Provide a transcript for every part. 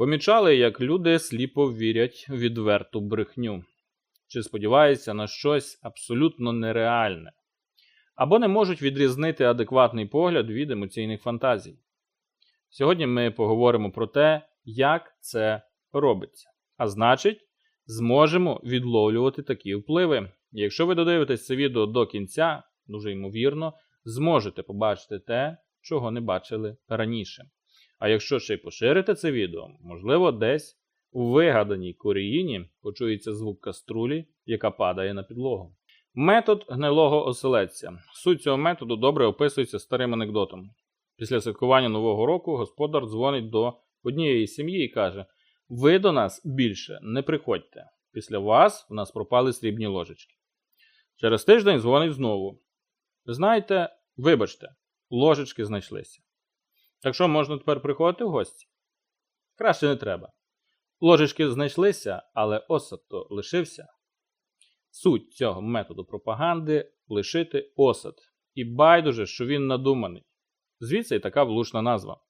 Помічали, як люди сліпо вірять в відверту брехню, чи сподіваються на щось абсолютно нереальне, або не можуть відрізнити адекватний погляд від емоційних фантазій. Сьогодні ми поговоримо про те, як це робиться. А значить, зможемо відловлювати такі впливи. Якщо ви додивитесь це відео до кінця, дуже ймовірно, зможете побачити те, чого не бачили раніше. А якщо ще й поширите це відео, можливо, десь у вигаданій Коріїні почується звук каструлі, яка падає на підлогу. Метод гнилого оселедця. Суть цього методу добре описується старим анекдотом. Після святкування Нового року господар дзвонить до однієї сім'ї і каже: Ви до нас більше не приходьте. Після вас у нас пропали срібні ложечки. Через тиждень дзвонить знову. Знаєте, вибачте, ложечки знайшлися. Так що можна тепер приходити в гості? Краще не треба. Ложечки знайшлися, але осад то лишився. Суть цього методу пропаганди лишити осад. І байдуже, що він надуманий. Звідси і така влучна назва.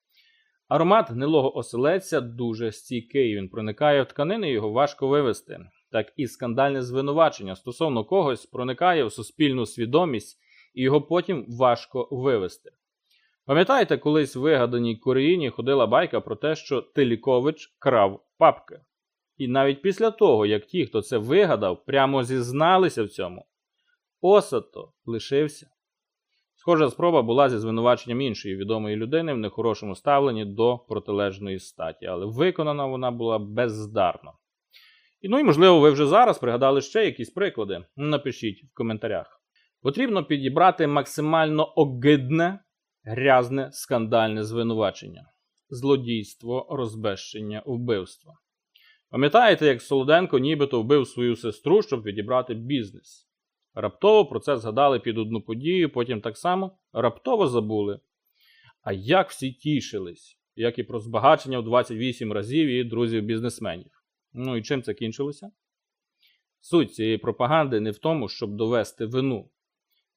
Аромат гнилого оселедця дуже стійкий, він проникає в тканини, його важко вивести. Так і скандальне звинувачення стосовно когось проникає в суспільну свідомість, і його потім важко вивести. Пам'ятаєте, колись в вигаданій Кореїні ходила байка про те, що Телікович крав папки. І навіть після того, як ті, хто це вигадав, прямо зізналися в цьому, осад то лишився. Схожа спроба була зі звинуваченням іншої відомої людини в нехорошому ставленні до протилежної статі, але виконана вона була безздарно. І ну і можливо, ви вже зараз пригадали ще якісь приклади. Напишіть в коментарях. Потрібно підібрати максимально огидне, грязне, скандальне звинувачення: злодійство, розбещення, вбивство. Пам'ятаєте, як Солоденко нібито вбив свою сестру, щоб відібрати бізнес? Раптово про це згадали під одну подію, потім так само раптово забули. А як всі тішились, як і про збагачення в 28 разів і друзів-бізнесменів. Ну і чим це кінчилося? Суть цієї пропаганди не в тому, щоб довести вину.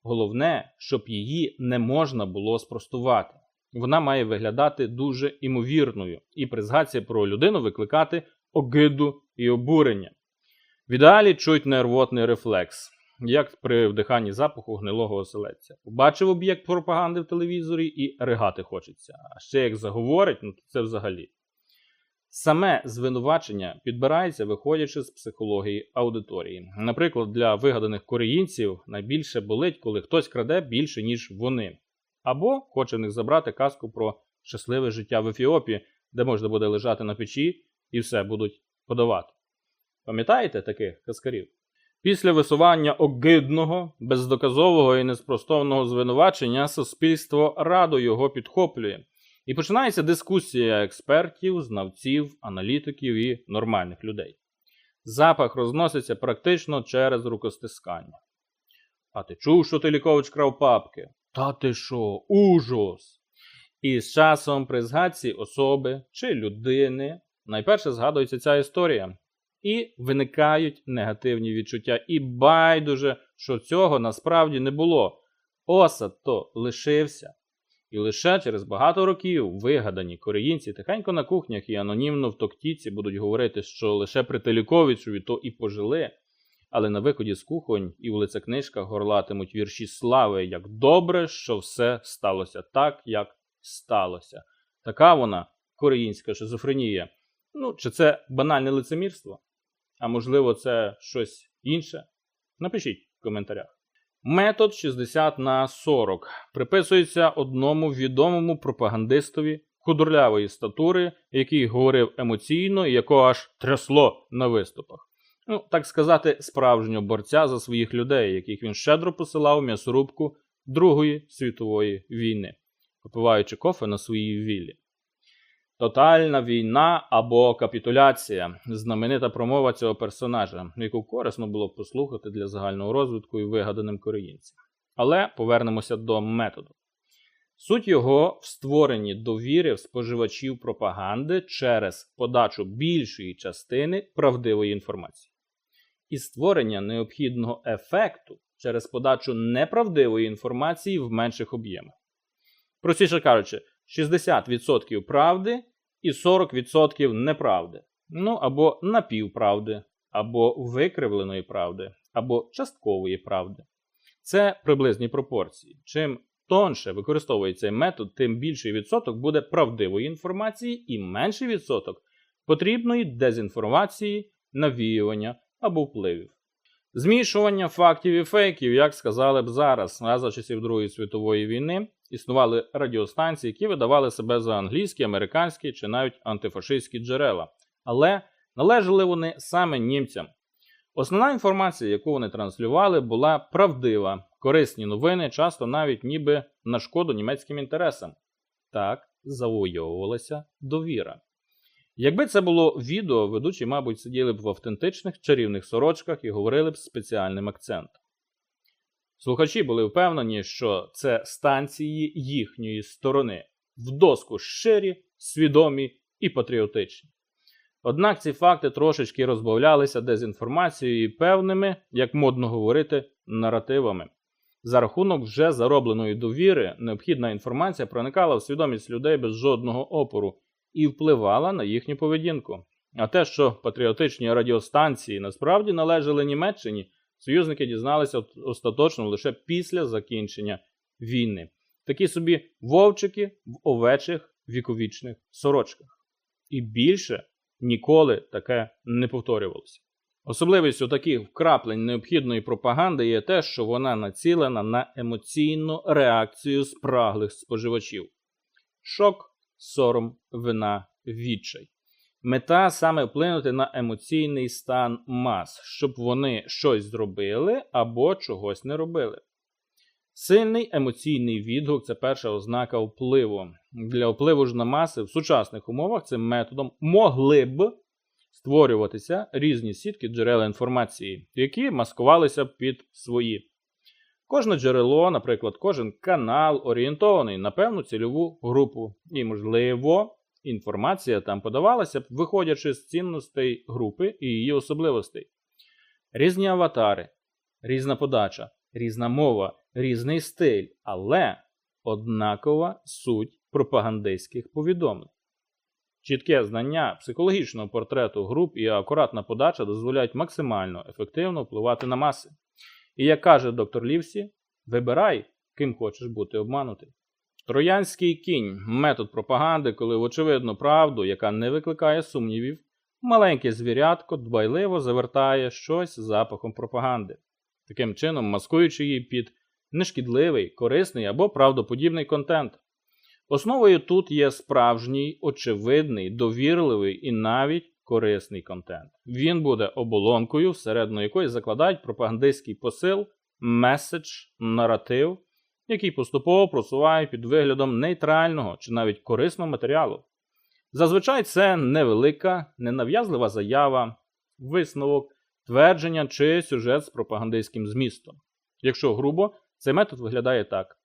Головне, щоб її не можна було спростувати. Вона має виглядати дуже імовірною, і при згадці про людину викликати огиду і обурення. В ідеалі чуть нервотний рефлекс, як при вдиханні запаху гнилого оселедця. Побачив об'єкт пропаганди в телевізорі і ригати хочеться. А ще як заговорить, ну то це взагалі. Саме звинувачення підбирається, виходячи з психології аудиторії. Наприклад, для вигаданих коріїнців найбільше болить, коли хтось краде більше, ніж вони, або хоче в них забрати казку про щасливе життя в Ефіопії, де можна буде лежати на печі і все будуть подавати. Пам'ятаєте таких казкарів? Після висування огидного, бездоказового і неспростовного звинувачення суспільство радо його підхоплює. І починається дискусія експертів, знавців, аналітиків і нормальних людей. Запах розноситься практично через рукостискання. А ти чув, що Телікович крав папки? Та ти що, ужас! І з часом при згадці особи чи людини найперше згадується ця історія. І виникають негативні відчуття. І байдуже, що цього насправді не було. Осад то лишився. І лише через багато років вигадані коріїнці тихенько на кухнях і анонімно в токтіці будуть говорити, що лише при Теліковичеві то і пожили, але на виході з кухонь і в лицекнижках горлатимуть вірші слави, як добре, що все сталося так, як сталося. Така вона коріїнська шизофренія. Ну, чи це банальне лицемірство? А можливо, це щось інше? Напишіть в коментарях. Метод 60 на 40 приписується одному відомому пропагандистові худорлявої статури, який говорив емоційно і якого аж трясло на виступах. Ну, так сказати, справжнього борця за своїх людей, яких він щедро посилав м'ясорубку Другої світової війни, попиваючи кофе на своїй віллі. Тотальна війна або капітуляція знаменита промова цього персонажа, яку корисно було б послухати для загального розвитку і вигаданим коріїнцям. Але повернемося до методу. Суть його в створенні довіри в споживачів пропаганди через подачу більшої частини правдивої інформації, і створення необхідного ефекту через подачу неправдивої інформації в менших об'ємах. Простіше кажучи, 60% правди і 40% неправди. Ну або напівправди, або викривленої правди, або часткової правди. Це приблизні пропорції. Чим тонше використовує цей метод, тим більший відсоток буде правдивої інформації і менший відсоток потрібної дезінформації, навіювання або впливів. Змішування фактів і фейків, як сказали б зараз, за часів Другої світової війни існували радіостанції, які видавали себе за англійські, американські чи навіть антифашистські джерела, але належали вони саме німцям. Основна інформація, яку вони транслювали, була правдива, корисні новини, часто навіть ніби на шкоду німецьким інтересам. Так завойовувалася довіра. Якби це було відео, ведучі, мабуть, сиділи б в автентичних чарівних сорочках і говорили б спеціальним акцентом. Слухачі були впевнені, що це станції їхньої сторони, в доску щирі, свідомі і патріотичні. Однак ці факти трошечки розбавлялися дезінформацією і певними, як модно говорити, наративами. За рахунок вже заробленої довіри, необхідна інформація проникала в свідомість людей без жодного опору і впливала на їхню поведінку. А те, що патріотичні радіостанції насправді належали Німеччині, союзники дізналися остаточно лише після закінчення війни. Такі собі вовчики в овечих віковічних сорочках. І більше ніколи таке не повторювалося. Особливістю таких вкраплень необхідної пропаганди є те, що вона націлена на емоційну реакцію спраглих споживачів. Шок, сором, вина, відчай. Мета саме вплинути на емоційний стан мас, щоб вони щось зробили або чогось не робили. Сильний емоційний відгук це перша ознака впливу. Для впливу ж на маси в сучасних умовах цим методом могли б створюватися різні сітки джерел інформації, які маскувалися під свої. Кожне джерело, наприклад, кожен канал орієнтований на певну цільову групу, і, можливо, інформація там подавалася виходячи з цінностей групи і її особливостей. Різні аватари, різна подача, різна мова, різний стиль, але однакова суть пропагандистських повідомлень. Чітке знання психологічного портрету груп і акуратна подача дозволяють максимально ефективно впливати на маси. І як каже доктор Лівсі, вибирай, ким хочеш бути обманутий. Троянський кінь метод пропаганди, коли в очевидну правду, яка не викликає сумнівів, маленьке звірятко дбайливо завертає щось запахом пропаганди, таким чином маскуючи її під нешкідливий, корисний або правдоподібний контент. Основою тут є справжній, очевидний, довірливий і навіть корисний контент. Він буде оболонкою, всередину якої закладають пропагандистський посил, меседж, наратив, який поступово просувають під виглядом нейтрального чи навіть корисного матеріалу. Зазвичай це невелика, ненав'язлива заява, висновок, твердження чи сюжет з пропагандистським змістом. Якщо грубо, цей метод виглядає так.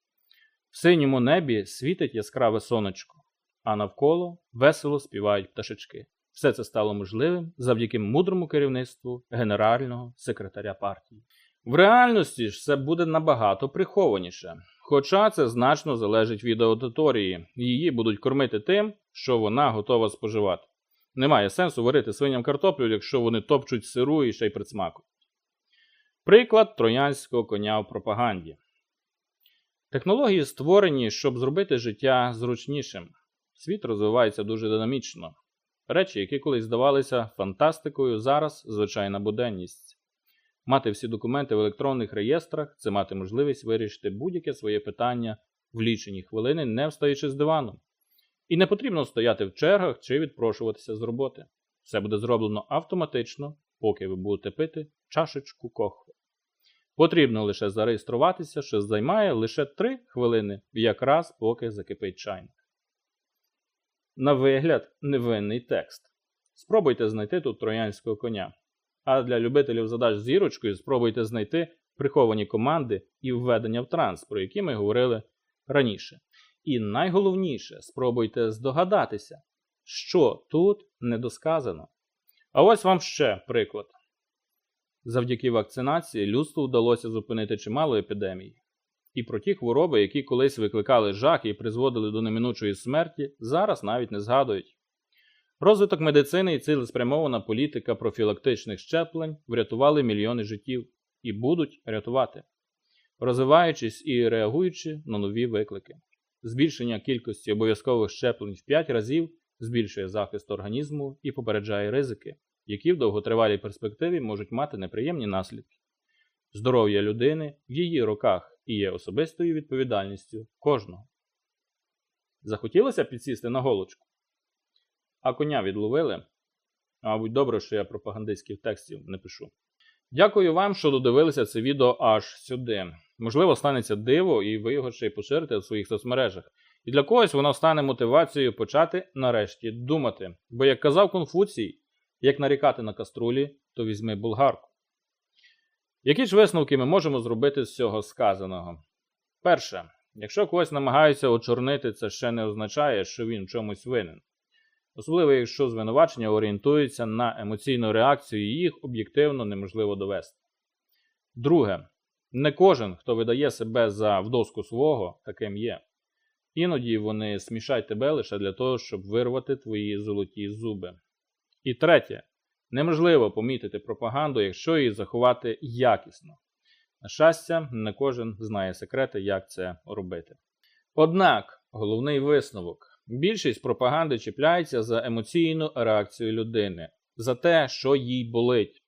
В синьому небі світить яскраве сонечко, а навколо весело співають пташечки. Все це стало можливим завдяки мудрому керівництву генерального секретаря партії. В реальності ж це буде набагато прихованіше, хоча це значно залежить від аудиторії, її будуть кормити тим, що вона готова споживати. Немає сенсу варити свиням картоплю, якщо вони топчуть сиру і ще й присмакують. Приклад троянського коня в пропаганді. Технології створені, щоб зробити життя зручнішим. Світ розвивається дуже динамічно. Речі, які колись здавалися фантастикою, зараз звичайна буденність. Мати всі документи в електронних реєстрах це мати можливість вирішити будь-яке своє питання в лічені хвилини, не встаючи з дивану. І не потрібно стояти в чергах чи відпрошуватися з роботи. Все буде зроблено автоматично, поки ви будете пити чашечку кохви. Потрібно лише зареєструватися, що займає лише 3 хвилини, якраз поки закипить чайник. На вигляд, невинний текст. Спробуйте знайти тут троянського коня. А для любителів задач зірочкою спробуйте знайти приховані команди і введення в транс, про які ми говорили раніше. І найголовніше, спробуйте здогадатися, що тут недосказано. А ось вам ще приклад. Завдяки вакцинації людству вдалося зупинити чимало епідемій. І про ті хвороби, які колись викликали жах і призводили до неминучої смерті, зараз навіть не згадують. Розвиток медицини і цілеспрямована політика профілактичних щеплень врятували мільйони життів і будуть рятувати, розвиваючись і реагуючи на нові виклики. Збільшення кількості обов'язкових щеплень в 5 разів збільшує захист організму і попереджає ризики, які в довготривалій перспективі можуть мати неприємні наслідки. Здоров'я людини в її руках і є особистою відповідальністю кожного. Захотілося підсісти на голочку? А коня відловили? Мабуть, добре, що я пропагандистських текстів не пишу. Дякую вам, що додивилися це відео аж сюди. Можливо, станеться диво, і ви його ще й поширите в своїх соцмережах. І для когось воно стане мотивацією почати нарешті думати. Бо, як казав Конфуцій, як нарікати на каструлі, то візьми булгарку. Які ж висновки ми можемо зробити з цього сказаного? Перше, якщо когось намагаються очорнити, це ще не означає, що він чомусь винен. Особливо, якщо звинувачення орієнтуються на емоційну реакцію, і їх об'єктивно неможливо довести. Друге, не кожен, хто видає себе за вдоску свого, таким є. Іноді вони смішать тебе лише для того, щоб вирвати твої золоті зуби. І третє, неможливо помітити пропаганду, якщо її заховати якісно. На щастя, не кожен знає секрети, як це робити. Однак, головний висновок: більшість пропаганди чіпляється за емоційну реакцію людини, за те, що їй болить,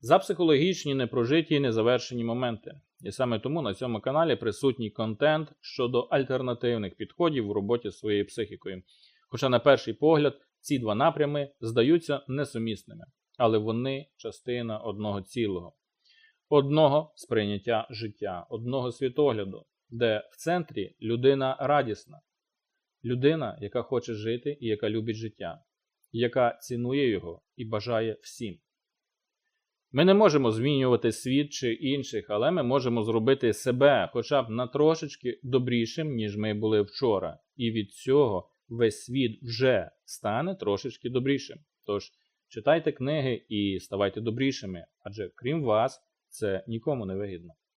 за психологічні непрожиті і незавершені моменти. І саме тому на цьому каналі присутній контент щодо альтернативних підходів у роботі з своєю психікою. Хоча, на перший погляд, ці два напрями здаються несумісними, але вони частина одного цілого, одного сприйняття життя, одного світогляду, де в центрі людина радісна, людина, яка хоче жити і яка любить життя, яка цінує його і бажає всім. Ми не можемо змінювати світ чи інших, але ми можемо зробити себе хоча б на трошечки добрішим, ніж ми були вчора. І від цього весь світ вже стане трошечки добрішим. Тож читайте книги і ставайте добрішими, адже крім вас, це нікому не вигідно.